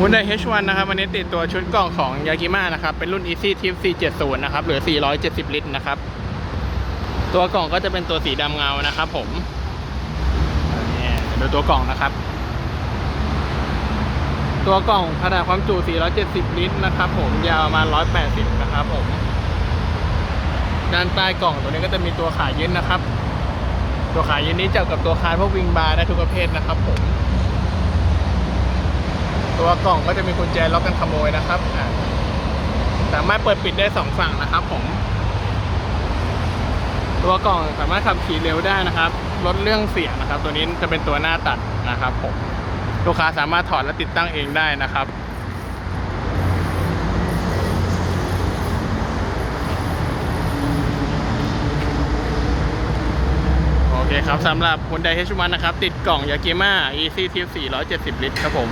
Hyundai H1 นะครับวันนี้ติดตัวชุดกล่องของยากิมานะครับ เป็นรุ่น Easy Tip C70 นะครับ หรือ 470 ลิตรนะครับ ตัวกล่องก็จะเป็นตัวสีดำเงานะครับผมดูตัวกล่องนะครับ ตัวกล่องขนาดความจุ 470 ลิตรนะครับผมยาวประมาณ 180 นะครับผม ด้านใต้กล่องตัวนี้ก็จะมีตัวขายึดนะครับ ตัวขายึดนี้เจับกับตัวคานพวกวิงบาร์ได้ทุกประเภทนะครับผม ตัวกล่องก็จะมีกุญแจล็อกกันขโมยนะครับสามารถเปิดปิดได้สองฝั่งนะครับ ผม ตัวกล่องสามารถขับขี่เร็วได้นะครับลดเรื่องเสียงนะครับ ตัวนี้จะเป็นตัวหน้าตัดนะครับ ผมลูกค้าสามารถถอดและติดตั้งเองได้นะครับโอเคครับสำหรับ Hyundai H1 นะครับ ติดกล่องยากิมา Easy Tip 470 ลิตรครับผม